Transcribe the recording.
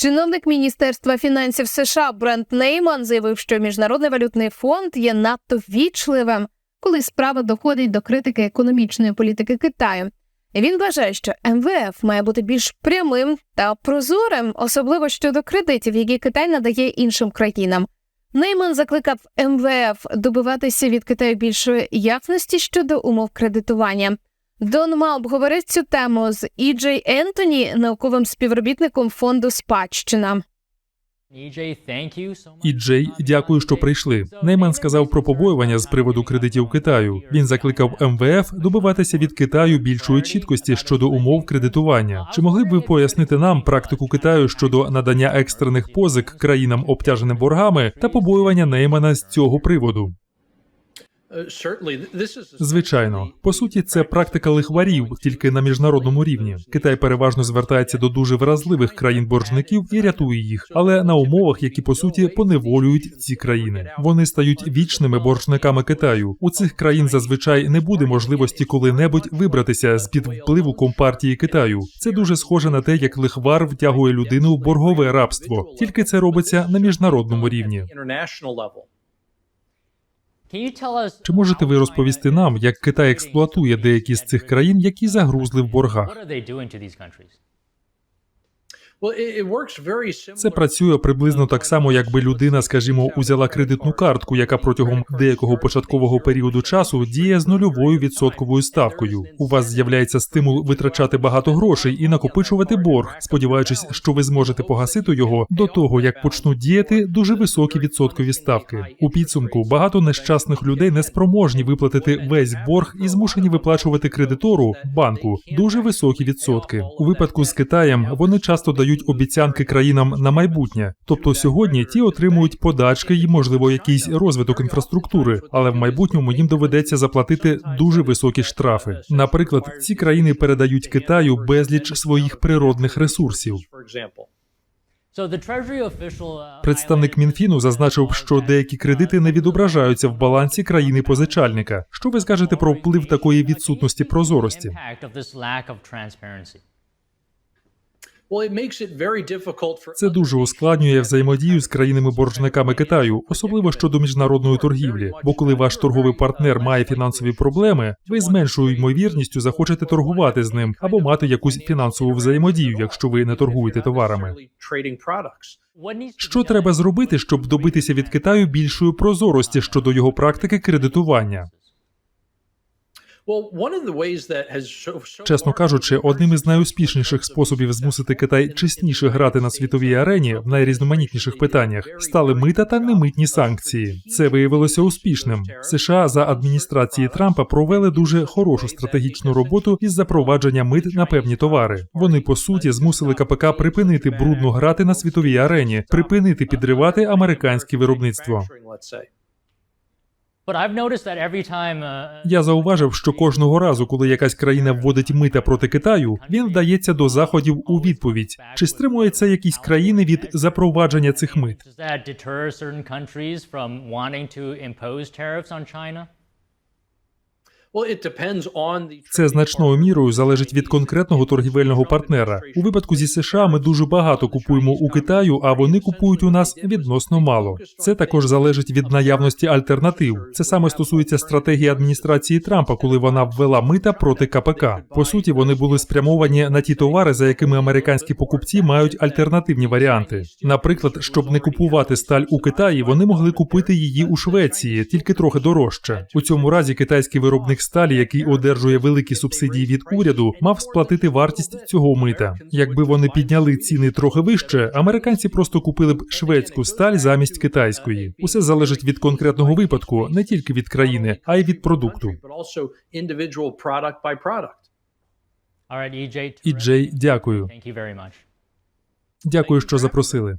Чиновник Міністерства фінансів США Брент Нейман заявив, що міжнародний валютний фонд є надто вічливим, коли справа доходить до критики економічної політики Китаю. Він вважає, що МВФ має бути більш прямим та прозорим, особливо щодо кредитів, які Китай надає іншим країнам. Нейман закликав МВФ добиватися від Китаю більшої ясності щодо умов кредитування. Дон Ма обговорив цю тему з Іджей Ентоні, науковим співробітником фонду Спадщина. І Джей, дякую, що прийшли. Нейман сказав про побоювання з приводу кредитів Китаю. Він закликав МВФ добиватися від Китаю більшої чіткості щодо умов кредитування. Чи могли б ви пояснити нам практику Китаю щодо надання екстрених позик країнам обтяженим боргами та побоювання Неймана з цього приводу? Звичайно, по суті, це практика лихварів тільки на міжнародному рівні. Китай переважно звертається до дуже вразливих країн боржників і рятує їх, але на умовах, які по суті поневолюють ці країни. Вони стають вічними боржниками Китаю. У цих країн зазвичай не буде можливості коли-небудь вибратися з під впливу компартії Китаю. Це дуже схоже на те, як лихвар втягує людину в боргове рабство. Тільки це робиться на міжнародному рівні. Чи можете ви розповісти нам, як Китай експлуатує деякі з цих країн, які загрузли в боргах? Це працює приблизно так само, якби людина, скажімо, узяла кредитну картку, яка протягом деякого початкового періоду часу діє з нульовою відсотковою ставкою. У вас з'являється стимул витрачати багато грошей і накопичувати борг, сподіваючись, що ви зможете погасити його до того, як почнуть діяти дуже високі відсоткові ставки. У підсумку багато нещасних людей не спроможні виплатити весь борг і змушені виплачувати кредитору банку дуже високі відсотки. У випадку з Китаєм вони часто дають обіцянки країнам на майбутнє. Тобто сьогодні ті отримують подачки і, можливо, якийсь розвиток інфраструктури, але в майбутньому їм доведеться заплатити дуже високі штрафи. Наприклад, ці країни передають Китаю безліч своїх природних ресурсів. Представник Мінфіну зазначив, що деякі кредити не відображаються в балансі країни позичальника. Що ви скажете про вплив такої відсутності прозорості? Це дуже ускладнює взаємодію з країнами-боржниками Китаю, особливо щодо міжнародної торгівлі. Бо коли ваш торговий партнер має фінансові проблеми, ви з меншою ймовірністю захочете торгувати з ним або мати якусь фінансову взаємодію, якщо ви не торгуєте товарами. Що треба зробити, щоб добитися від Китаю більшої прозорості щодо його практики кредитування? Чесно кажучи, одним із найуспішніших способів змусити Китай чесніше грати на світовій арені в найрізноманітніших питаннях стали мита та немитні санкції. Це виявилося успішним. США за адміністрації Трампа провели дуже хорошу стратегічну роботу із запровадження мит на певні товари. Вони по суті змусили КПК припинити брудно грати на світовій арені, припинити підривати американське виробництво. Я зауважив, що кожного разу, коли якась країна вводить мита проти Китаю, він вдається до заходів у відповідь. Чи стримується якісь країни від запровадження цих мит? Це значною мірою залежить від конкретного торгівельного партнера. У випадку зі США ми дуже багато купуємо у Китаю, а вони купують у нас відносно мало. Це також залежить від наявності альтернатив. Це саме стосується стратегії адміністрації Трампа, коли вона ввела мита проти КПК. По суті, вони були спрямовані на ті товари, за якими американські покупці мають альтернативні варіанти. Наприклад, щоб не купувати сталь у Китаї, вони могли купити її у Швеції, тільки трохи дорожче. У цьому разі китайський виробник сталі, який одержує великі субсидії від уряду, мав сплатити вартість цього мита. Якби вони підняли ціни трохи вище, американці просто купили б шведську сталь замість китайської. Усе залежить від конкретного випадку, не тільки від країни, а й від продукту. І Джей, дякую. Дякую, що запросили.